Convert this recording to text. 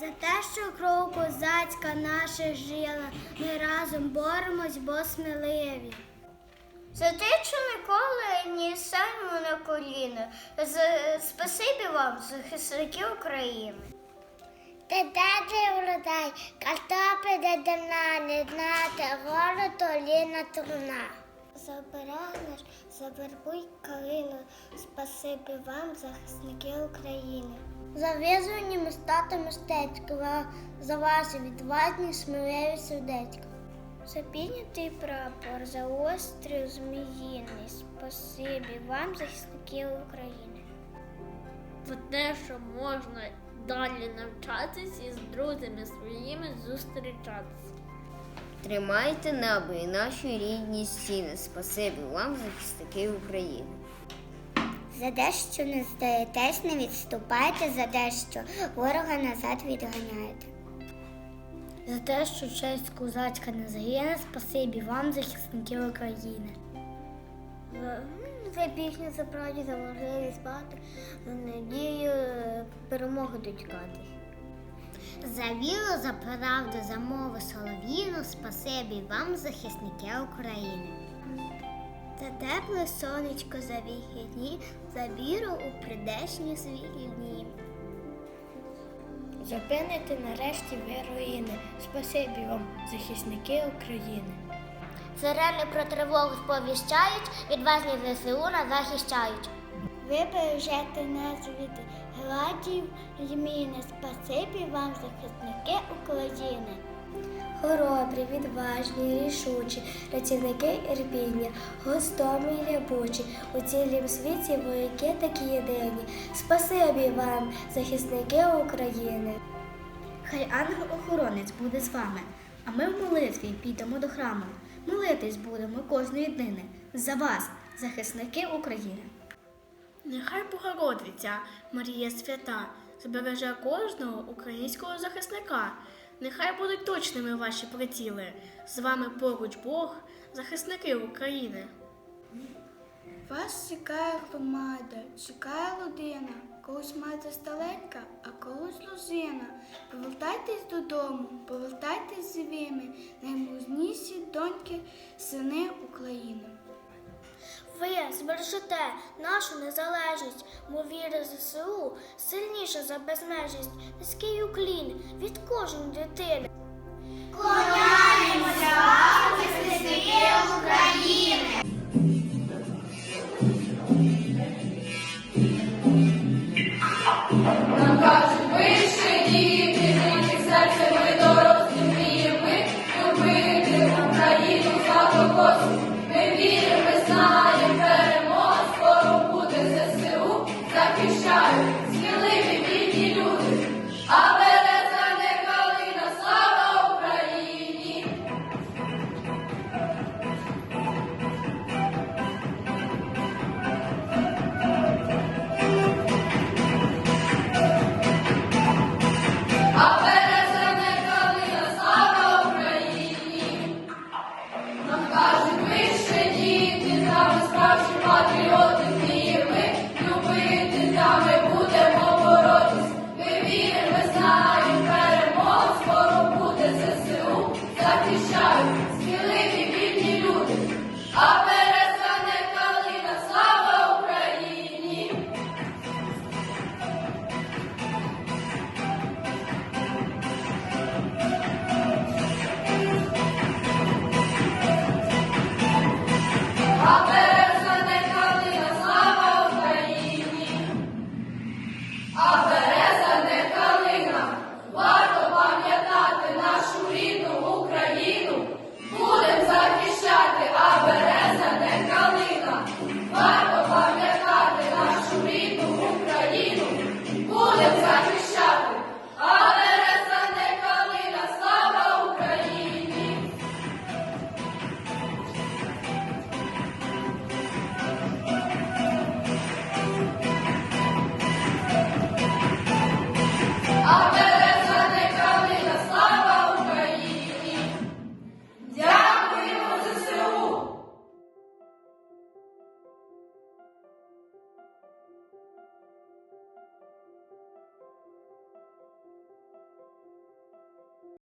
За те, що кров козацька наша жила, ми разом боремось, бо сміливі. За те, що ніколи не станемо на коліна. За- Спасибі вам, захисники України. Та де ти вродай, картопи де дана, не знати, голоду ліна труна. Забирай завербуй калину, спасибі вам, захисники України. За визвані міста мистецтва, за ваші відважні сміливі сердечка. За піднятий прапор, за острів зміїний, спасибі вам, захисники України. За те, що можна далі навчатись і з друзями своїми зустрічатися. Тримайте небо і наші рідні стіни. Спасибі вам, захисники України. За те, що не здаєтесь, не відступайте, за те, що ворога назад відганяєте. За те, що честь козацька не загине, спасибі вам, захисники України. За, за пісню, за правді, за можливість спати, за надію е, перемоги дочекатись. За віру, за правду, за мову солов'їну, спасибі вам, захисники України. За тепле сонечко, за вихідні, за віру у прийдешні світлі дні. Зупинити нарешті ви руїни. Спасибі вам, захисники України. Сирени про тривогу сповіщають, відважні ЗСУ нас захищають. Ви бережете нас від гладів зміни. Спасибі вам, захисники України. Хоробрі, відважні, рішучі, працівники Ірпіння, гостомі й рябучі, у цілім світі вояки такі єдині. Спасибі вам, захисники України. Хай ангел-охоронець буде з вами, а ми в молитві підемо до храму. Молитись будемо кожної днини за вас, захисники України. Нехай Богородиця, Марія Свята, збереже кожного українського захисника. Нехай будуть точними ваші приціли. З вами поруч Бог, захисники України. Вас чекає громада, чекає людина, колись мати сталенька, а колись лозина. Повертайтесь додому, повертайтесь живими, наймузніші доньки, сини України. Збережете нашу незалежність, бо віра ЗСУ сильніша за безмежність, низький уклін від кожної дитини. Marvel.